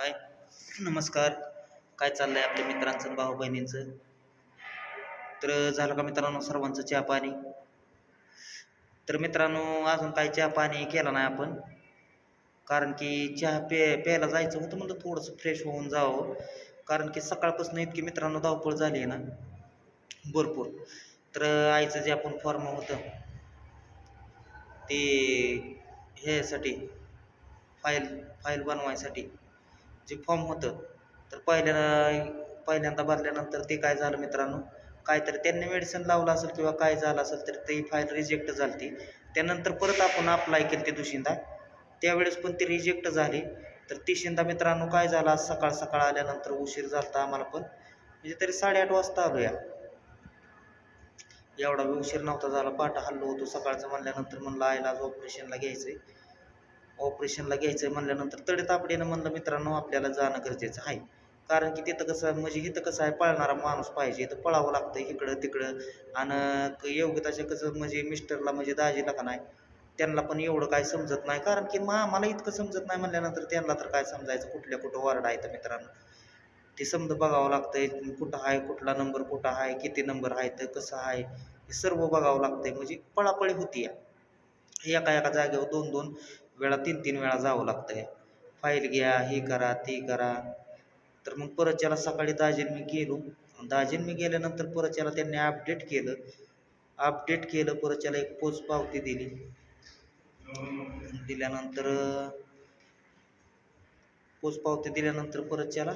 हाय. नमस्कार. काय चाललं आहे आपल्या मित्रांचं भाऊ बहिणींचं तर झालं का मित्रांनो सर्वांचं चहा पाणी तर मित्रांनो अजून काही चहा पाणी केला नाही आपण. कारण की चहा पे प्यायला जायचं होतं म्हणलं थोडंसं फ्रेश होऊन जावं. कारण की सकाळपासून इतकी मित्रांनो धावपळ झाली आहे ना. भरपूर. तर आईचं जे आपण फॉर्म होतं ते ह्यासाठी फाईल फाईल बनवायसाठी जे फॉर्म होतं तर पहिल्या पहिल्यांदा भरल्यानंतर ते काय झालं मित्रांनो? काहीतरी त्यांनी मेडिसिन लावलं असेल किंवा काय झालं असेल तर ती फाईल रिजेक्ट झाली ती त्यानंतर परत आपण अप्लाय केली ते दुशिंदा. त्यावेळेस पण ती रिजेक्ट झाली. तर तिशिंदा मित्रांनो काय झालं? आज सकाळ सकाळ आल्यानंतर उशीर झाला आम्हाला पण. म्हणजे तरी साडेआठ वाजता आलो या. एवढा उशीर नव्हता झाला. पाठ हल्लो होतो सकाळचं म्हणल्यानंतर म्हणलं आईला आज ऑपरेशनला घ्यायचं आहे ऑपरेशनला घ्यायचं आहे म्हणल्यानंतर तडेतापडीनं म्हणलं मित्रांनो आपल्याला जाणं गरजेचं आहे. कारण की तिथं कसं म्हणजे इथं कसं आहे पळणारा माणूस पाहिजे इथं पळावं लागतं इकडं तिकडं. आणि योग्यताच्या कसं म्हणजे मिस्टरला म्हणजे दाजीला का नाही त्यांना पण एवढं काय समजत नाही. कारण की मा मला इतकं समजत नाही म्हणल्यानंतर त्यांना तर काय समजायचं? कुठल्या कुठं वार्ड आहे तर मित्रांनो? ते समजा बघावं लागतंय कुठं आहे कुठला नंबर कुठं आहे किती नंबर आहे तर कसं आहे? हे सर्व बघावं लागतंय. म्हणजे पळापळी होती या एका एका जागेवर दोन दोन वेळा तीन तीन वेळा जावं लागतं आहे फाईल घ्या हे करा ते करा. तर मग परत त्याला सकाळी दाजीन मी गेलो दाजीन मी गेल्यानंतर परत त्याला त्यांनी अपडेट केलं अपडेट केलं परत त्याला एक पोच पावती दिली. दिल्यानंतर पोच पावती दिल्यानंतर परत त्याला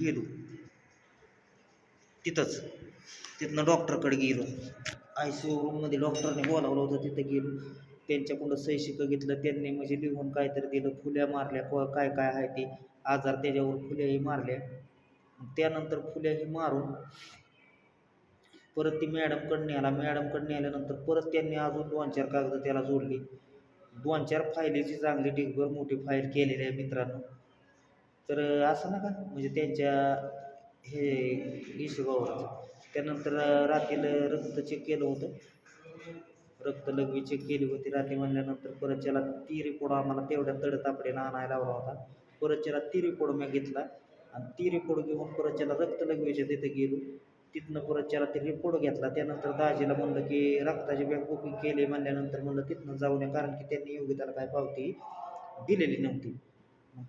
गेलो. तिथंच तिथनं डॉक्टरकडे गेलो. आय सी यू रूममध्ये डॉक्टरने बोलावलं होतं तिथं गेलो. त्यांच्याकडून सही शिकं घेतलं. त्यांनी म्हणजे लिहून काहीतरी दिलं. फुल्या मारल्या. क काय काय आहे ते? आजार त्याच्यावर फुल्याही मारल्या. त्यानंतर फुल्याही मारून परत ती मॅडमकडून आला. मॅडमकडून आल्यानंतर परत त्यांनी अजून दोन चार कागद त्याला जोडली. दोन चार फायलीची चांगली डिगभर मोठी फाईल केलेली आहे मित्रांनो. तर असं ना का? म्हणजे त्यांच्या हे हिशोबावर त्यानंतर रात्रीला रक्त चेक केलं होतं. रक्त चेक केली होती. रात्री म्हणल्यानंतर परत ज्याला ती रिपोर्ट आम्हाला तेवढ्या तडतापडीनं आणायला लावला होता. परत ज्याला ती रिपोर्ट मी घेतला. आणि ती रिपोर्ट घेऊन परत ज्याला रक्त तिथे गेलो. तिथनं परत ज्याला ते रिपोर्ट घेतला. त्यानंतर दाजीला म्हणलं की रक्ताची बँक बुकिंग केली. म्हणल्यानंतर म्हणलं तिथनं जाऊ नये कारण की त्यांनी योग्य त्याला काय पावती दिलेली नव्हती.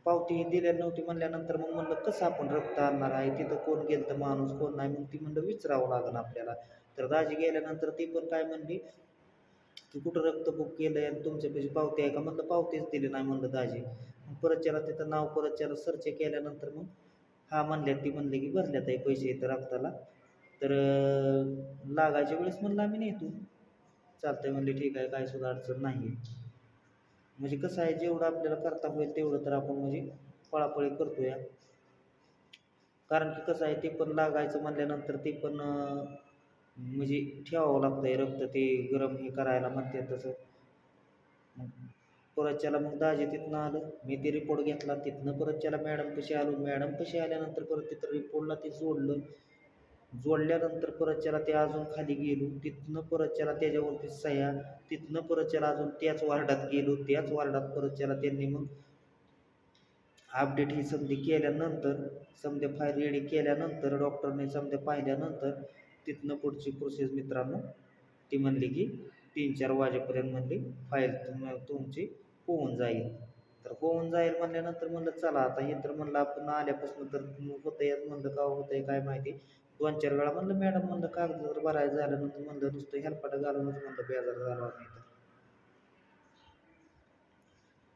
पावती दिलेली नव्हती म्हणल्यानंतर मग म्हणलं कसं आपण रक्त आणणार आहे? तिथं कोण गेलं तर माणूस कोण नाही? मग ती म्हणलं विचारावं लागेल आपल्याला. तर दाजी गेल्यानंतर ती पण काय म्हणली की कुठं रक्त बुक केलं आहे आणि तुमच्यापाशी पावती आहे का? म्हणलं पावतीच दिली नाही म्हणलं दाजी. मग परत त्याला तिथं नाव परत त्याला सर्च केल्यानंतर मग हा म्हणल्या ती म्हणले की भरल्यात आहे पैसे इथं रक्ताला. तर लागायच्या वेळेस म्हणलं आम्ही नेतो चालतंय म्हणले ठीक आहे काय सुद्धा अडचण नाही म्हणजे कसं आहे जेवढं आपल्याला करता होईल तेवढं तर आपण म्हणजे पळापळी करतो या कारण की कसं आहे ते पण लागायचं म्हणल्यानंतर ते पण म्हणजे ठेवावं लागतं आहे रक्त ते गरम हे करायला म्हणते तसं. मग परत त्याला मग दाजे तिथनं आलं. मी ते रिपोर्ट घेतला. तिथनं परत त्याला मॅडम कशी आलो? मॅडम कशी आल्यानंतर परत तिथं रिपोर्टला ते जोडलं. जोडल्यानंतर परत त्याला ते अजून खाली गेलो. तिथनं परत त्याला त्याच्यावरती सह्या. तिथनं परत त्याला अजून त्याच वार्डात गेलो. त्याच वार्डात परत त्याला त्यांनी मग अपडेट ही समधी केल्यानंतर समध्या फाईल रेडी केल्यानंतर डॉक्टरने समध्या पाहिल्यानंतर तिथनं पुढची प्रोसेस मित्रांनो ती म्हणली की तीन चार वाजेपर्यंत म्हणली फाईल तुम तुमची होऊन जाईल. तर होऊन जाईल म्हणल्यानंतर म्हणलं चला आता हे तर म्हणलं आपण आल्यापासून तर होतं यात म्हणलं का होतं आहे काय माहिती? दोन चार वेळा म्हणलं मॅडम म्हणलं कागद जर भरायचं झालं नंतर म्हणलं नुसतं हेलपाटा घालूनच म्हणलं बेजार झाला नाही तर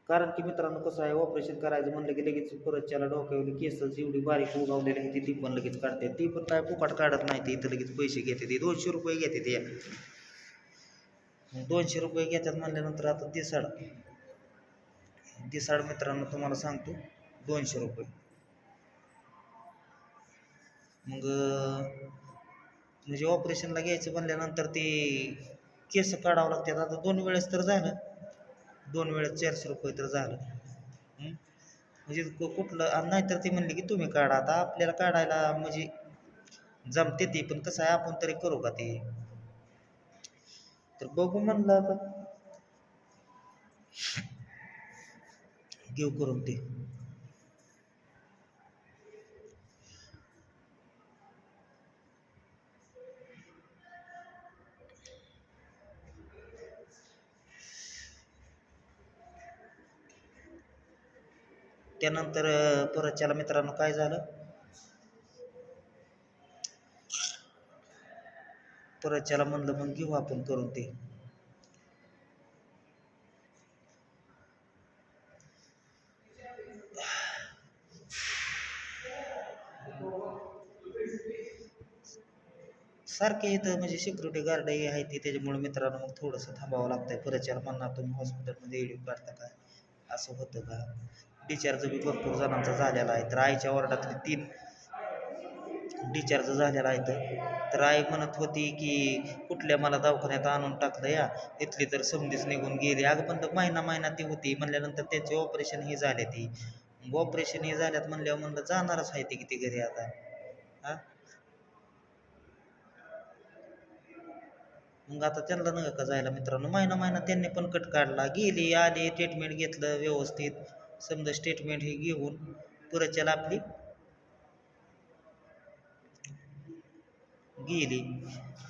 कारण की मित्रांनो कसं आहे ऑपरेशन करायचं म्हणलं की लगेच परत त्याला डोक्यावली केस एवढी बारीक उगावलेली आहे ती पण लगेच काढते. ती पण काय फुकट काढत नाही ती इथं लगेच पैसे घेते ते दोनशे रुपये घेते ते. दोनशे रुपये घेतात म्हणल्यानंतर आता दिसाड दिसाड मित्रांनो तुम्हाला सांगतो दोनशे रुपये. मग म्हणजे ऑपरेशनला घ्यायचं म्हणल्यानंतर ते केस काढावं लागतात. आता दोन वेळेस तर झालं. दोन वेळा चारशे रुपये तर झालं. म्हणजे कुठलं नाहीतर ते म्हणले की तुम्ही काढा आता आपल्याला काढायला म्हणजे जमते ते पण कसं आहे आपण तरी करू का ते? तर बघू म्हणलं आता. घेऊ करून ते. त्यानंतर परतच्याला मित्रांनो काय झालं? परतच्याला म्हणलं मग घेऊ आपण करून ते. सारखे इथं म्हणजे सिक्युरिटी गार्ड हे आहे ते त्याच्यामुळे मित्रांनो मग थोडंसं थांबावं लागतंय. परतच्याला म्हणणार तुम्ही हॉस्पिटलमध्ये एडिट काढता काय असं होतं का? डिचार्ज बी भरपूर जणांचा झालेला आहे. तर आईच्या वॉर्डातले तीन डिचार्ज झालेला आहे तर. तर आई म्हणत होती की कुठल्या मला दवाखान्यात आणून टाकलं या? इथली तर समधीच निघून गेली. अगं पण तर महिना महिना ती होती. म्हणल्यानंतर त्यांचे ऑपरेशन ही झाले ती. ऑपरेशन हे झाल्यात म्हणल्यावर म्हणलं जाणारच आहे ती किती घरी आता. हा? मग आता त्यांना नका का जायला मित्रांनो? महिना महिना त्यांनी पण कट काढला. गेली आली ट्रीटमेंट घेतलं व्यवस्थित. समजा स्टेटमेंट हे घेऊन पुरच्याला आपली. गेली.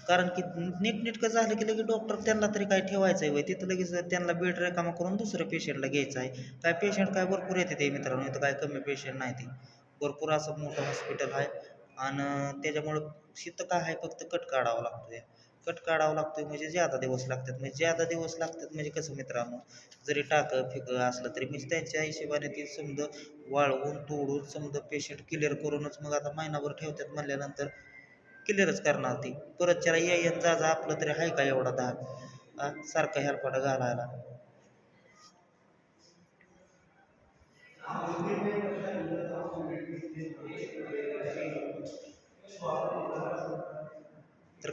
कारण की नीटनेटकं झालं की लगेच डॉक्टर त्यांना तरी काय ठेवायचं आहे तिथं लगेच त्यांना बेड रिकामा करून दुसऱ्या पेशंटला घ्यायचं आहे. काय पेशंट काय भरपूर येते ते मित्रांनो इथं काय कमी पेशंट नाही ते. भरपूर असं मोठं हॉस्पिटल आहे. आणि त्याच्यामुळं शीत काय आहे फक्त कट काढावा लागतो कट काढावं लागतं म्हणजे ज्यादा दिवस लागतात म्हणजे ज्यादा दिवस लागतात म्हणजे कसं मित्रांनो? जरी टाकं फिकं असलं तरी म्हणजे त्यांच्या हिशोबाने ती समजा वाळवून तोडून समजा पेशंट क्लिअर करूनच मग आता महिनाभर ठेवतात म्हणल्यानंतर क्लिअरच करणार ती. परत त्याला ये जा जा आपलं तरी आहे का एवढा दहा सारखा हेलपाटा घालायला.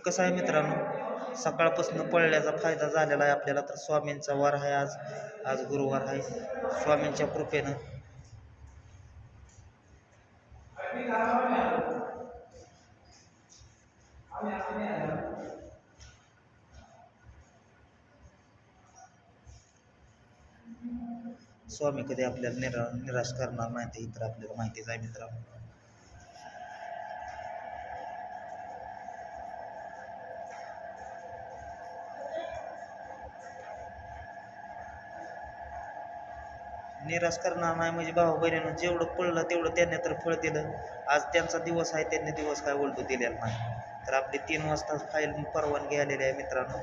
कसं आहे मित्रांनो? सकाळपासून पळल्याचा फायदा झालेला आहे आपल्याला तर स्वामींचा वार आहे आज. आज गुरुवार आहे. स्वामींच्या कृपेनं. स्वामी कधी आपल्याला निरा निराश करणार नाही ते इतर आपल्याला माहितीच आहे मित्रांनो. निराश करणार नाही. म्हणजे भाऊ बहिणीनं जेवढं पडलं तेवढं त्यांनी तर फळ दिलं. आज त्यांचा दिवस आहे त्यांनी दिवस काय उलटू दिलेला नाही. तर आपली तीन वाजता फाईल परवानगी आलेली आहे मित्रांनो.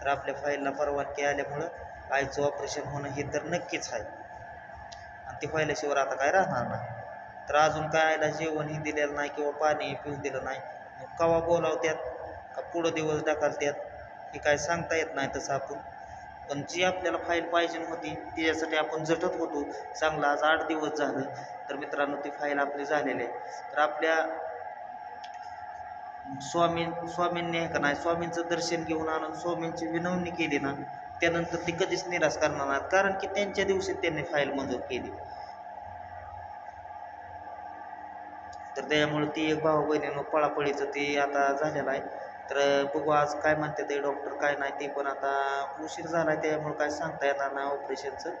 तर आपल्या फाईलला परवानगी आल्यामुळं आईचं ऑपरेशन होणं हे तर नक्कीच आहे. आणि ते पाहिल्याशिवाय आता काय राहणार नाही. तर अजून काय आईला जेवणही दिलेलं नाही किंवा पाणी पिऊन दिलं नाही. मग कवा बोलावत्यात? का पुढं दिवस ढकलत्यात? हे काय सांगता येत नाही तसं आपण. पण जी आपल्याला फाईल पाहिजे होती त्याच्यासाठी आपण झटत होतो. चांगला आज आठ दिवस झालं. तर मित्रांनो ती फाईल आपली झालेली आहे. तर आपल्या स्वामी स्वामींनी हे का नाही स्वामींचं दर्शन घेऊन आणून स्वामींची विनवणी केली ना त्यानंतर ती कधीच निराश करणार नाहीत कारण की त्यांच्या दिवशी त्यांनी फाईल मंजूर केली. तर त्यामुळे ती एक भाऊ बहिणीनं पळापळीचं ते आता झालेलं आहे. तर बघू आज काय म्हणते ते डॉक्टर काय नाही ते पण आता उशीर झाला त्यामुळे काय सांगता येणार नाही ऑपरेशनचं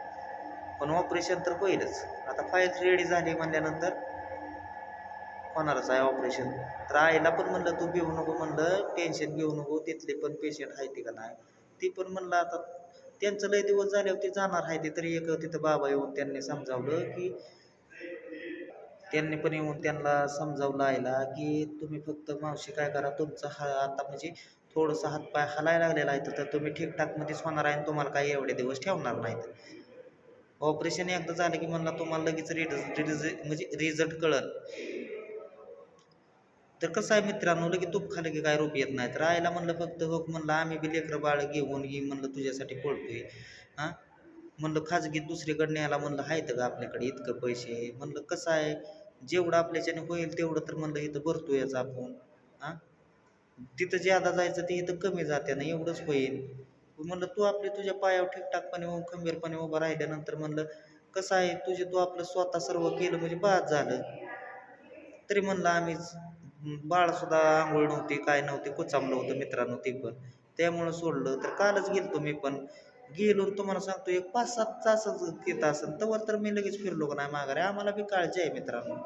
पण ऑपरेशन तर होईलच. आता फाईल रेडी झाली म्हणल्यानंतर होणारच आहे ऑपरेशन तर आईला पण म्हणलं तू घेऊ नको म्हणलं. टेन्शन घेऊ नको तिथले पण पेशंट आहे ते का नाही? ती पण म्हणलं आता त्यांचं लय दिवस झाल्यावर ते जाणार आहे ते तरी एक तिथं बाबा येऊन त्यांनी समजावलं की त्यांनी पण येऊन त्यांना समजावलं आईला की तुम्ही फक्त मावशी काय करा तुमचा हा आता म्हणजे थोडंसं हातपाय हलायला लागलेला आहे तर तुम्ही ठीकठाकमध्येच होणार आहे आणि तुम्हाला काही एवढे दिवस ठेवणार नाहीत. ऑपरेशन एकदा झालं की म्हणला तुम्हाला लगेच रिज म्हणजे रिझल्ट कळल. तर कसं आहे मित्रांनो लगे तूप खालं की काय रोप येत नाही. तर आईला म्हणलं फक्त हो म्हणलं आम्ही बी लेकरं बाळ घेऊन ये म्हणलं तुझ्यासाठी पळतोय. हां? म्हणलं खाजगी दुसरीकडे न्यायला म्हणलं आहेत का आपल्याकडे इतकं पैसे. म्हणलं कसं आहे? जेवढं आपल्याच्याने होईल तेवढं तर म्हणलं इथं भरतो भरतोयच आपण. हां? तिथं ज्यादा जायचं ते इथं कमी जाते ना एवढंच होईल. म्हणलं तू आपले तुझ्या पायावर ठीकठाकपणे खंबीरपणे उभं राहिल्यानंतर म्हणलं कसं आहे तुझे तू आपलं स्वतः सर्व केलं म्हणजे बाद झालं. तरी म्हणलं आम्हीच बाळसुद्धा आंघोळ नव्हती काय नव्हती कुचामलं होतं मित्रांनो ते पण. त्यामुळं सोडलं तर कालच गेलतो मी पण. गेलो तुम्हाला सांगतो एक पाच सात तासच घेत असेल तवर तर मी लगेच फिरलो का नाही माघारी. आम्हाला बी काळजी आहे मित्रांनो.